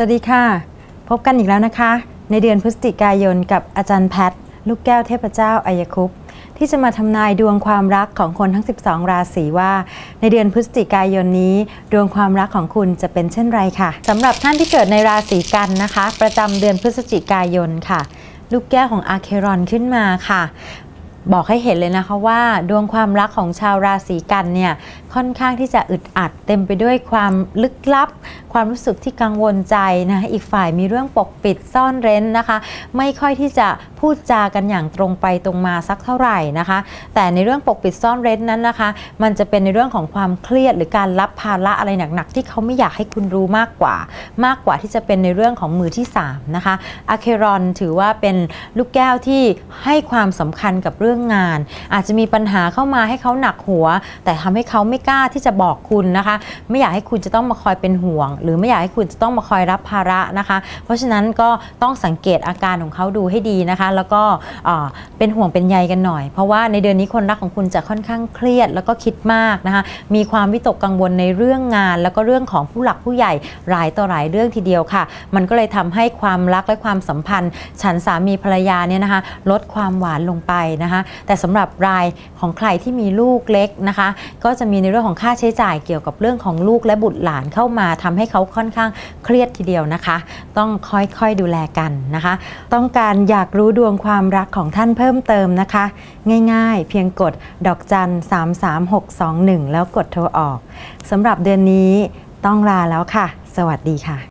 สวัสดีค่ะ พบกันอีกแล้วนะคะ ในเดือนพฤศจิกายนกับอาจารย์แพทลูกแก้วเทพเจ้าอายคุปต์ที่จะมาทำนายดวงความรักของคนทั้ง 12 ราศีว่า ในเดือนพฤศจิกายนนี้ ดวงความรักของคุณจะเป็นเช่นไรค่ะสำหรับท่านที่เกิดในราศีกันนะคะ ประจำเดือนพฤศจิกายนค่ะ ลูกแก้วของอาเครอนขึ้นมาค่ะ บอกให้เห็นเลยนะคะว่าดวงความรักของชาวราศีกันเนี่ยค่อนข้างที่จะอึดอัดเต็มไปด้วยความลึกลับ ความรู้สึกที่กังวลใจนะคะอีกฝ่ายมีเรื่องปกปิดซ่อนเร้นนะคะ ไม่ค่อยที่จะพูดจากันอย่างตรงไปตรงมาสักเท่าไหร่นะคะ แต่ในเรื่องปกปิดซ่อนเร้นนั้นนะคะ มันจะเป็นในเรื่องของความเครียดหรือการรับภาระอะไรหนักๆที่เขาไม่อยากให้คุณรู้มากกว่า มากกว่าที่จะเป็นในเรื่องของมือที่สามนะคะอะเครอนถือว่าเป็นลูกแก้วที่ให้ความสำคัญกับเรื่องงาน อาจจะมีปัญหาเข้ามาให้เขาหนักหัว แต่ทำให้เขาไม่กล้าที่จะบอกคุณนะคะ ไม่อยากให้คุณจะต้องมาคอยเป็นห่วง หรือไม่อยากให้คุณจะต้องมาคอยรับภาระนะคะ เพราะฉะนั้นก็ต้องสังเกตอาการของเขาดูให้ดีนะคะ แล้วก็เอ่อเป็นห่วงเป็นใยกันหน่อย เพราะว่าในเดือนนี้คนรักของคุณจะค่อนข้างเครียด แล้วก็คิดมากนะคะ มีความวิตกกังวลในเรื่องงาน แล้วก็เรื่องของผู้หลักผู้ใหญ่หลายต่อหลายเรื่องทีเดียวค่ะ มันก็เลยทำให้ความรักและความสัมพันธ์ ฉันสามีภรรยาเนี่ยนะคะ ลดความหวานลงไปนะคะแต่สำหรับรายของใครที่มีลูกเล็กนะคะ ก็จะมีในเรื่องของค่าใช้จ่ายเกี่ยวกับเรื่องของลูกและบุตรหลานเข้ามาทำให้เขาค่อนข้างเครียดทีเดียวนะคะ ต้องค่อยๆดูแลกันนะคะ ต้องการอยากรู้ดวงความรักของท่านเพิ่มเติมนะคะ ง่ายๆ เพียงกดดอกจัน 33621 แล้วกดโทรออกสำหรับเดือนนี้ต้องลาแล้วค่ะ สวัสดีค่ะ